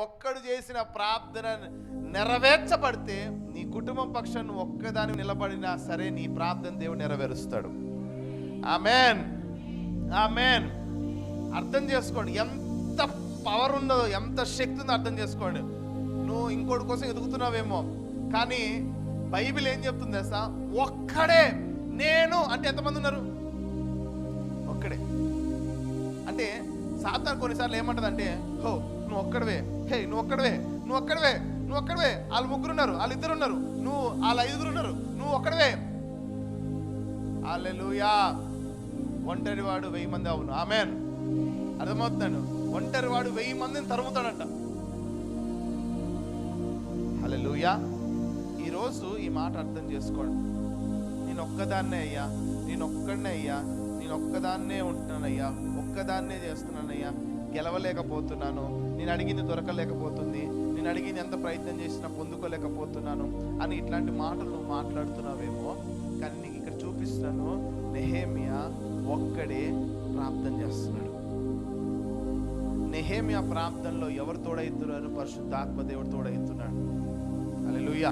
ఒక్కడు చేసిన ప్రార్థన నెరవేర్చబడితే నీ కుటుంబం పక్షాన్ని ఒక్కదాని నిలబడినా సరే నీ ప్రార్థన దేవుడు నెరవేరుస్తాడు. ఆమెన్ ఆమెన్ అర్థం చేసుకోండి. ఎంత పవర్ ఉందో ఎంత శక్తి ఉందో అర్థం చేసుకోండి. నువ్వు ఇంకోటి కోసం ఎదుగుతున్నావేమో. కానీ బైబిల్ ఏం చెప్తుంది తెలుసా? ఒక్కడే నేను అంటే ఎంతమంది ఉన్నారు? ఒక్కడే. అంటే సాతాన్ కొన్నిసార్లు ఏమంటదంటే హో నువ్వు ఒక్కడవే హే నువ్వు ఒక్కడవే నువ్వు ఒక్కడవే నువ్వు ఒక్కడవే వాళ్ళు ముగ్గురు ఉన్నారు వాళ్ళు ఇద్దరు ఉన్నారు నువ్వు వాళ్ళ ఐదుగురు ఉన్నారు నువ్వు ఒక్కడవే. అల్లెలుయా ఒంటరి వాడు వెయ్యి మంది అవును. ఆమెన్. అర్థమవుతున్నాను ఒంటరి వాడు వెయ్యి మందిని తరుముతాడంట. హల్లెలూయా. ఈరోజు ఈ మాట అర్థం చేసుకోండి. నేను ఒక్కదాన్నే అయ్యా నేను ఒక్కడనే అయ్యా నేను ఒక్కదాన్నే ఉంటున్నానయ్యా. ఒక్కదాన్నే చేస్తున్నానయ్యా. గెలవలేకపోతున్నాను. నేను అడిగింది దొరకలేకపోతుంది. నేను అడిగింది ఎంత ప్రయత్నం చేసినా పొందుకోలేకపోతున్నాను అని ఇట్లాంటి మాటలు నువ్వు మాట్లాడుతున్నావేమో. కానీ నీకు ఇక్కడ చూపిస్తున్నాను నెహేమియా ఒక్కడే ప్రార్థన చేస్తున్నాడు. నెహేమియా ప్రార్థనలో ఎవరు తోడైతున్నారు? పరిశుద్ధాత్మ దేవుడు తోడైతున్నాడు. అలెలుయ్యా